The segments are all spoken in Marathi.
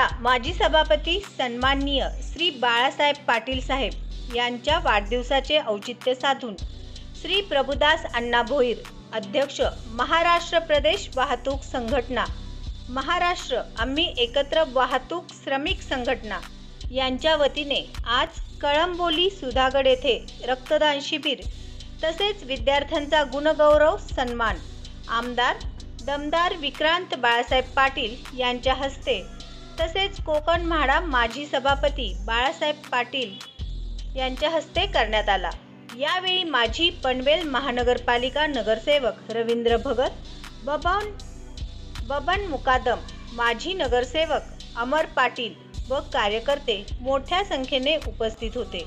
म्हाडा माजी सभापती सन्माननीय श्री बाळासाहेब पाटील साहेब यांच्या वाढदिवसाचे औचित्य साधून श्री प्रभुदास अण्णा भोईर अध्यक्ष महाराष्ट्र प्रदेश वाहतूक संघटना महाराष्ट्र आम्ही एकत्र वाहतूक श्रमिक संघटना यांच्या वतीने आज कळंबोली सुधागड येथे रक्तदान शिबिर तसेच विद्यार्थ्यांचा गुणगौरव सन्मान आमदार दमदार विक्रांत बाळासाहेब पाटील यांच्या हस्ते तसेच कोकण म्हाडा माजी सभापती बाळासाहेब पाटील यांच्या हस्ते करण्यात आला. यावेळी माजी पनवेल महानगरपालिका नगरसेवक रवींद्र भगत बबन बबन मुकादम माजी नगरसेवक अमर पाटील व कार्यकर्ते मोठ्या संख्येने उपस्थित होते.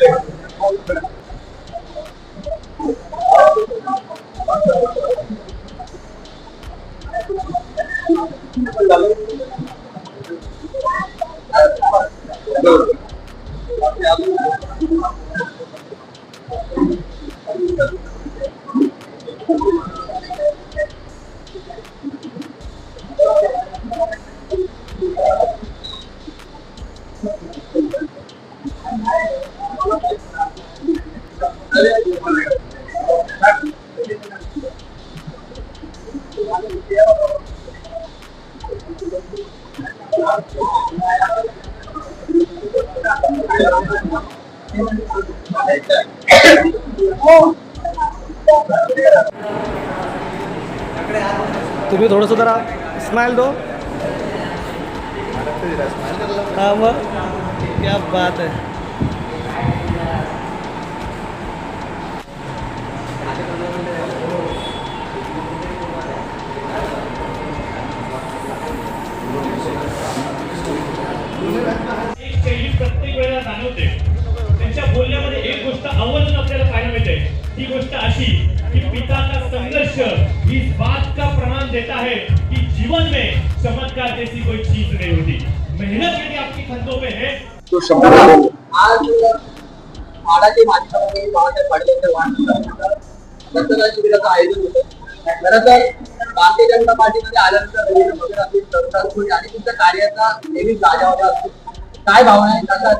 तुम्ही थोडंसं जरा स्माइल दो. हाँ क्या बात है ती गोष्ट अशी की पिता का संघर्ष इस बात का प्रमाण देता है कि जीवन में चमत्कार जैसी कोई चीज नहीं होती. मेहनत यदि आपकी कंधों में है. तो शब्द बोलो. आज माडाचे सभापती बाळासाहेब पाटील यांच्या वाढदिवसानिमित्त रक्तदान शिबिराचं आयोजन होतं. खरं तर भारतीय जनता पार्टीमध्ये आल्यानंतर रवींद्र असतील आणि तुमच्या कार्याचा नेहमी गाजावाजा असतो काय भावना आहे? कसा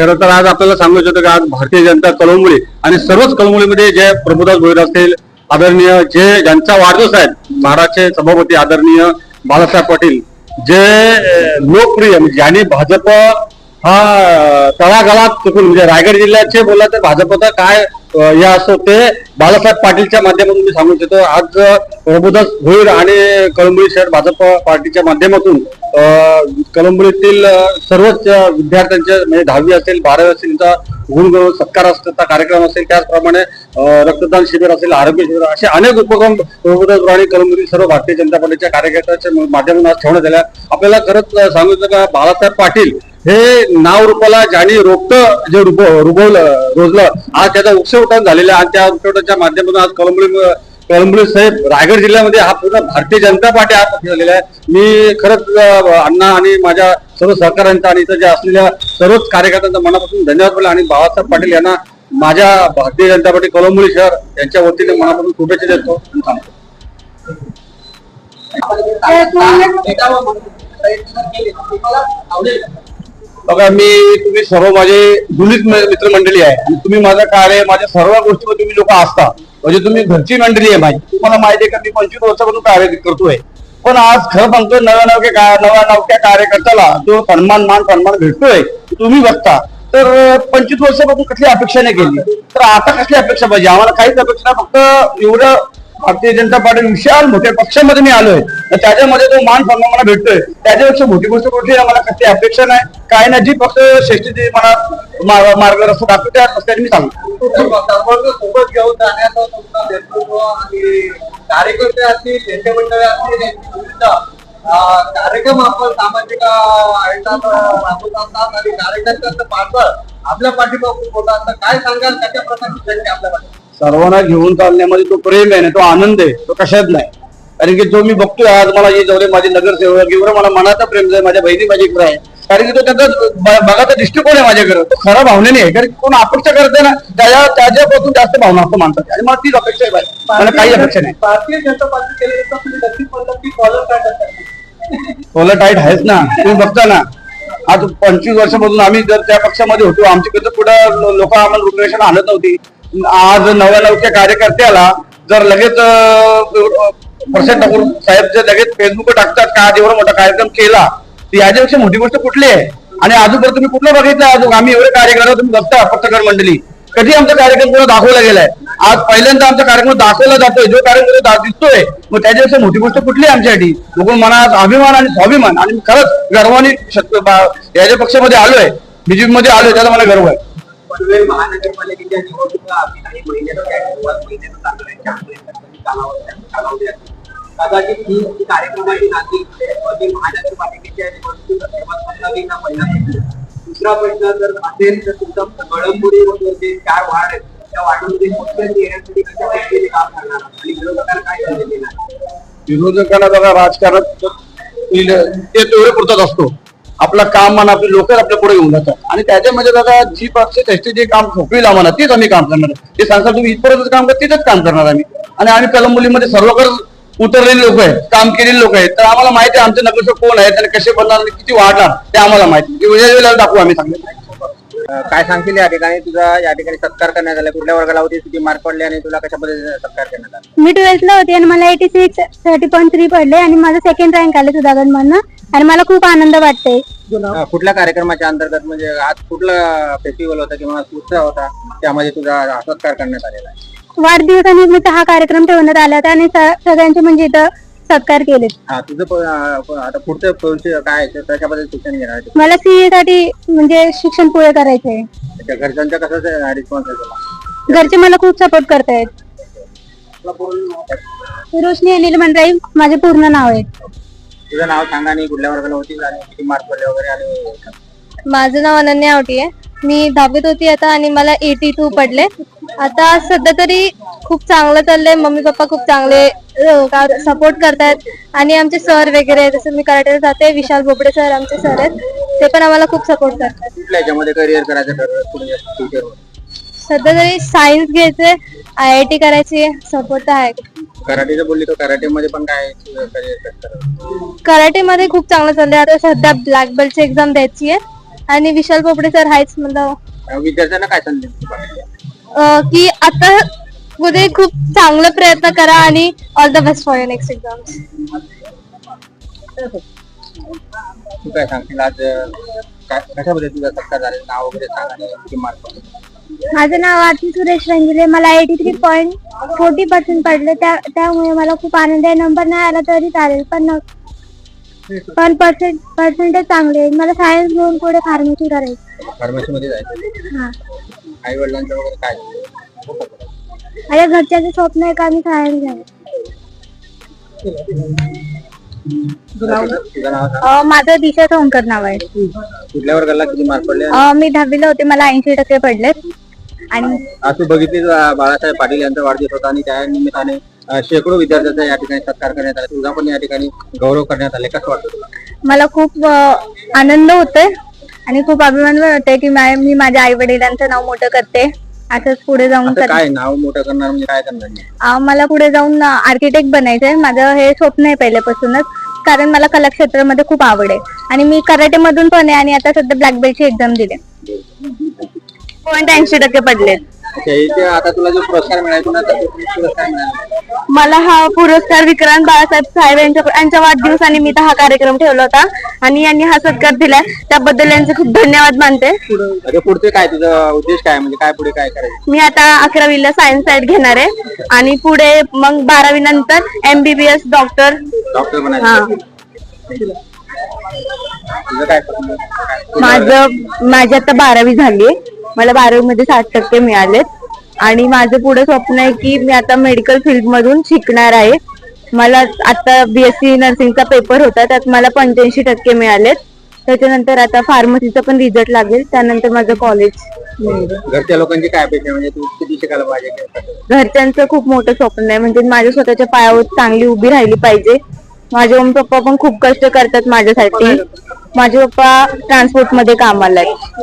खरं तर आज आपल्याला सांगू इच्छितो की आज भारतीय जनता कळवमुळी आणि सर्वच कळमुळीमध्ये जे प्रभुदास भोईर असतील आदरणीय जे ज्यांचा वाढदिवस आहे महाराष्ट्राचे सभापती आदरणीय बाळासाहेब पाटील जे लोकप्रिय म्हणजे ज्यांनी भाजप हा अं, तळागाळात चुकून म्हणजे रायगड जिल्ह्याचे बोलला तर भाजपचा काय हे असतो ते बाळासाहेब पाटीलच्या माध्यमातून मी सांगू इच्छितो आज प्रभुदास भोईर आणि कळंबोळी शहर भाजप पार्टीच्या माध्यमातून अं, सर्वच विद्यार्थ्यांच्या म्हणजे दहावी असेल बारावी असेल त्यांचा गुणगौरव सत्कार असतात कार्यक्रम असेल त्याचप्रमाणे रक्तदान शिबिर असेल आरोग्य शिबिर असे अनेक उपक्रम प्रभुदास आणि सर्व भारतीय जनता पार्टीच्या कार्यकर्त्यांच्या माध्यमातून आज ठेवण्यात आल्या. आपल्याला खरंच सांगितलं का बाळासाहेब पाटील हे नाव रूपाला ज्यांनी रोपट जे रुब रुबवलं रोजलं आज त्याचा उपसवटन झालेला आहे. आणि त्या उपसवटाच्या माध्यमातून आज कळंबोळी कळंबोळी साहेब रायगड जिल्ह्यामध्ये हा पूर्ण भारतीय जनता पार्टी हा पक्ष झालेला आहे. मी खरंच अण्णा आणि माझ्या सर्व सहकाऱ्यांचा आणि इथं जे असलेल्या सर्वच कार्यकर्त्यांचा मनापासून धन्यवाद बोला आणि बाबासाहेब पाटील यांना माझ्या भारतीय जनता पार्टी कळंबुळी शहर यांच्या वतीने मनापासून शुभेच्छा देतो. थांबतो. बघा मी तुम्ही सर्व माझे जुनीच मित्रमंडळी आहे. आणि तुम्ही माझं कार्य माझ्या सर्व गोष्टीवर तुम्ही लोक असता म्हणजे तुम्ही घरची मंडळी आहे माझी तुम्हाला माहिती आहे का मी पंचवीस वर्षापासून कार्य करतोय. पण आज खरं सांगतोय नव्या नवक्या का- नव्या नवक्या कार्यकर्त्याला जो सन्मान मान सन्मान भेटतोय तुम्ही बघता. तर पंचवीस वर्षापासून कसली अपेक्षा नाही केली? तर आता कसली अपेक्षा पाहिजे? आम्हाला काहीच अपेक्षा फक्त एवढं भारतीय जनता पार्टी विशाल मोठ्या पक्षामध्ये मी आलोय. तर त्याच्यामध्ये जो मान सन्मान मला भेटतोय. त्याच्यापेक्षा मोठी गोष्ट कुठली आहे? मला कसली अपेक्षा नाही. काय नाही. जी फक्त श्रेष्ठी मला मार्ग मार्गदर्शन दाखवतो त्या रस्त्याने मी सांगतो. सोबत घेऊन जाण्याचा नेतृत्व आणि कार्यकर्ते असतील नेते मंडळी असतील कार्यक्रम आपण सामाजिक अं, आयोजनात राबवत असतात आणि कार्यकर्त्यांचं पाठबळ आपल्या पाठीमागून होत असतं काय सांगाल? कशा प्रकारची आपल्या पाठी सर्वांना घेऊन चालण्यामध्ये तो प्रेम आहे ना तो आनंद आहे तो कशात नाही. कारण की जो मी बघतोय आज मला हे जेवढे माझे नगरसेवक एवढं मला मनाचा प्रेम आहे माझ्या बहिणी माझ्याकडे आहे. कारण की तो त्याचा बघाचा दृष्टिकोन आहे माझ्याकडे. तो खरा भावनेने आहे. कारण कोण अपेक्षा करते ना त्याच्या त्याच्यापासून जास्त भावना असतो माणसाची आणि मला तीच अपेक्षा आहे. मला काही अपेक्षा नाही. Bharatiya Janata party collar tight आहेच ना. तुम्ही बघता ना. आज पंचवीस वर्षापासून आम्ही जर त्या पक्षामध्ये होतो आमच्या कसं पुढे लोक आम्हाला रुग्णवेशन आणत नव्हती. आज नव्या नवच्या कार्यकर्त्याला जर लगेच पर्सेंट टाकून साहेब जर लगेच फेसबुक टाकतात का आज एवढा मोठा कार्यक्रम केला तर याच्यापेक्षा मोठी गोष्ट कुठली आहे? आणि अजून तुम्ही कुठलं बघितलं अजून आम्ही एवढे कार्यक्रम तुम्ही बघता पत्रकार मंडळी. कधी आमचा कार्यक्रम पुन्हा दाखवला गेलाय? आज पहिल्यांदा आमचा कार्यक्रम दाखवला जातोय जो कार्यक्रम दिसतोय मग त्याच्यापेक्षा मोठी गोष्ट कुठली आहे आमच्यासाठी? बघून मनात अभिमान आणि स्वाभिमान आणि खरंच गर्वाने याच्या पक्षामध्ये आलोय बीजेपी मध्ये आलोय त्याचा मला गर्व आहे. पनवेल महानगरपालिकेच्या निवडणुका आम्ही काही महिन्यात त्या सुरुवात महिन्यात चालू आहे चांगल्या कालावधी कालावधी आहे. कदाचित ही कार्यक्रमाची नाती पनवेल महानगरपालिकेच्या निवडणुकीचा. दुसरा प्रश्न जर असेल तर तुमचा गळंबुडी व जे चार वार्ड आहेत त्या वार्डामध्ये मोठ्याने येण्यासाठी कशा पद्धतीने काम करणार? आणि विरोधकांना काय संदेश देणार विरोधकांना बघा राजकारणात इल- ते तेवढे पुरतात असतो आपलं काम म्हणा आपले लोक आपल्या पुढे घेऊन जातात. आणि त्याच्यामध्ये म्हणजे दादा जी पक्ष त्याचे जे काम सोपविल आम्हाला तेच आम्ही काम करणार ते सांगतात तुम्ही इथपर्यंत काम करत तिथंच काम करणार आम्ही. आणि आम्ही कलंबोलीमध्ये सर्वकडे उतरलेले लोक आहेत काम केलेले लोक आहेत. तर आम्हाला माहिती आहे आमचे नगरसेवक कोण आहेत आणि कसे बनणार आणि किती वाढणार ते आम्हाला माहिती आहे. म्हणजे वेळेला दाखवू आम्ही सांगितलं. काय सांगशील या ठिकाणी? तुझा या ठिकाणी सत्कार करण्यात आला. कुठल्या वर्गाला होती? किती मार्क पडले आणि तुला कशा पद्धतीने सत्कार करण्यात आला? मी ट्वेल्थला होती आणि मला eighty six thirty point three पडले आणि माझं सेकंड रँक आले सुधागड मधनं आणि मला खूप आनंद वाटतंय. अं, कुठल्या कार्यक्रमाच्या अंतर्गत? म्हणजे आज कुठला फेस्टिवल होता किंवा उत्सव होता? त्यामध्ये तुझा सत्कार करण्यात आलेला आहे. वाढदिवसानिमित्त हा कार्यक्रम ठेवण्यात आला होता आणि स- सगळ्यांचे म्हणजे इथं सत्कार केले हा तुझं प- आता पुढचं भविष्य काय आहे त्याच्याबद्दल शिक्षण घेणार आहे मला सीए साठी म्हणजे शिक्षण पुढे करायचंय. घरच्यांचा कसं रिस्पॉन्स आहे तुला? घरचे मला खूप सपोर्ट करतायत. रोशनी अनिल मंडराई माझे पूर्ण नाव आहे. तुझं नाव सांगा आणि कुठल्या वर्गाला होती आणि किती मार्क पडले वगैरे आणि माझं नाव अनन्या आवटी आहे. मी दहावीत होती आता आणि मला एटी टू पडले. आता सध्या तरी खूप चांगलं चाललंय. मम्मी पप्पा खूप चांगले सपोर्ट करतायत. आणि आमचे सर वगैरे जसं मी कराटे जाते विशाल बोबडे सर आमचे सर आहेत. ते पण आम्हाला खूप सपोर्ट करतात. कुठल्या याच्यामध्ये करिअर करायचं ठरवलं पुढे फ्युचर सध्या तरी सायन्स घ्यायचे आय आय टी करायची सपोर्ट आहे. कराटेचं बोलली तर कराटेमध्ये पण काय करिअर करतात? कराटे मध्ये खूप चांगलं चाललंय. आता सध्या ब्लॅक बेल्टची एक्झाम द्यायची आहे आणि विशाल बोबडे सर आहेच म्हणलं. विद्यार्थ्यांना काय संदेश अं, की आता मध्ये खूप चांगला प्रयत्न करा आणि all the best for your next exam तू काय सांगशील आज अं, काय तुझा सत्कार झालेला? नाव वगैरे सांग आणि किती मार्क पडले? माझं नाव आरती सुरेश रंगिले. मला eighty three point forty percent पडले. त्या त्यामुळे मला खूप आनंद आहे. नंबर नाही आला तरी चालेल पण न- पण पर्सेंट पर्सेंटेज चांगले आहे मला सायन्स घेऊन पुढे फार्मसी करायची फार्मसी मध्ये जायचं हा. आई वडिलांचं वगैरे काय माझ्या घरच्याचं स्वप्न आहे का मी सायन्स घ्यावे तुझं नाव सांग. माझं दिशा सोनकर नाव आहे. कुठल्या वर्गाला किती मार्क पडले? अं, मी दहावीला होते. मला ऐंशी टक्के पडले आणि आज तू बघितली बाळासाहेब पाटील यांचा वाढदिवस होता आणि त्या निमित्ताने शेकडो विद्यार्थ्यांचा या ठिकाणी सत्कार करण्यात आला. तुझा पण या ठिकाणी गौरव करण्यात आले. कसं वाटतं मला खूप आनंद होतोय आणि खूप अभिमान होतोय की मा- माझ्या आई वडिलांचं नाव मोठं करते. असंच पुढे जाऊन काय नाव मोठं करणार? म्हणजे काय करणार? मला पुढे जाऊन आर्किटेक्ट बनायचंय. माझं हे स्वप्न आहे पहिल्यापासूनच. कारण मला कला क्षेत्रामध्ये खूप आवड आहे. आणि मी कराटे मधून पण आहे आणि आता सध्या ब्लॅक बेल्टची एक्झाम दिली पॉईंट ऐंशी टक्के पडले इथे आता तुला जो पुरस्कार मिळाला कुणाचा तो पुरस्कार मिळाला? मला हा पुरस्कार विक्रांत बाळासाहेब साहेब यांच्या यांच्या वाढदिवसानिमित्त हा कार्यक्रम ठेवला होता. आणि यांनी हा सत्कार दिलाय. त्याबद्दल यांचे खूप धन्यवाद मानते. अरे पुढचे काय तुझा उद्देश काय? म्हणजे काय पुढे काय करायचं? मी आता अकरावीला सायन्स साईड घेणार आहे. आणि पुढे मग बारावी नंतर एमबीबीएस डॉक्टर डॉक्टर बनायचं. तुझं काय? स्वप्न? काय? माझं माझी आता बारावी झाली मला बारावी मध्ये साठ टक्के मिळालेत. आणि माझं पुढे स्वप्न आहे की मी आता मेडिकल फील्ड मधून शिकणार आहे. मला आता बीएससी नर्सिंगचा पेपर होता त्यात मला पंच्याऐंशी टक्के मिळालेत. त्याच्यानंतर आता फार्मसीचा पण रिझल्ट लागेल त्यानंतर माझं कॉलेज घरच्या लोकांची काय अपेक्षा? म्हणजे तू किती शिकायला पाहिजे? घरच्यांचं खूप मोठं स्वप्न आहे. म्हणजे माझ्या स्वतःच्या पायावर चांगली उभी राहिली पाहिजे. माझे मम्मी पप्पा पण खूप कष्ट करतात माझ्यासाठी. माझे पप्पा ट्रान्सपोर्टमध्ये कामाला आहेत.